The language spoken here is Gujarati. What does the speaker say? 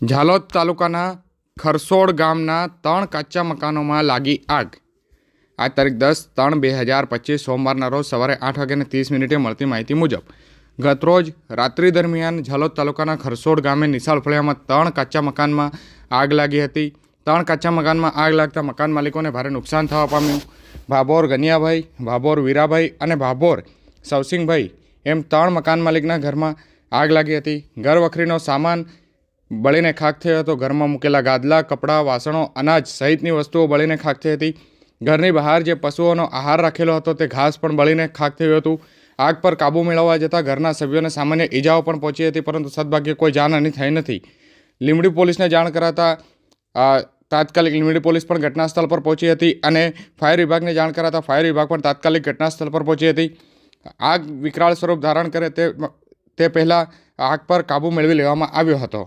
ઝાલોદ તાલુકાના ખરસોડ ગામના ત્રણ કાચા મકાનોમાં લાગી આગ. આ તારીખ દસ ત્રણ બે હજાર પચીસ સોમવારના રોજ સવારે આઠ વાગ્યાને ત્રીસ મિનિટે મળતી માહિતી મુજબ ગતરોજ રાત્રિ દરમિયાન ઝાલોદ તાલુકાના ખરસોડ ગામે નિશાળ ફળિયામાં ત્રણ કાચા મકાનમાં આગ લાગી હતી. ત્રણ કાચા મકાનમાં આગ લાગતા મકાન માલિકોને ભારે નુકસાન થવા પામ્યું. ભાભોર ગનિયાભાઈ, ભાભોર વીરાભાઈ અને ભાભોર સવસિંહભાઈ એમ ત્રણ મકાન માલિકના ઘરમાં આગ લાગી હતી. ઘર વખરીનો સામાન બળીને ખાક થયો હતો. ઘરમાં મૂકેલા ગાદલા, કપડાં, વાસણો, અનાજ સહિતની વસ્તુઓ બળીને ખાક થઈ હતી. ઘરની બહાર જે પશુઓનો આહાર રાખેલો હતો તે ઘાસ પણ બળીને ખાક થયું હતું. આગ પર કાબૂ મેળવવા જતાં ઘરના સભ્યોને સામાન્ય ઈજાઓ પણ પહોંચી હતી, પરંતુ સદભાગ્યે કોઈ જાનહાની થઈ નથી. લીંબડી પોલીસને જાણ કરાતા તાત્કાલિક લીંબડી પોલીસ પણ ઘટનાસ્થળ પર પહોંચી હતી અને ફાયર વિભાગને જાણ કરાતા ફાયર વિભાગ પણ તાત્કાલિક ઘટના સ્થળ પર પહોંચી હતી. આગ વિકરાળ સ્વરૂપ ધારણ કરે તે તે પહેલાં આગ પર કાબૂ મેળવી લેવામાં આવ્યો હતો.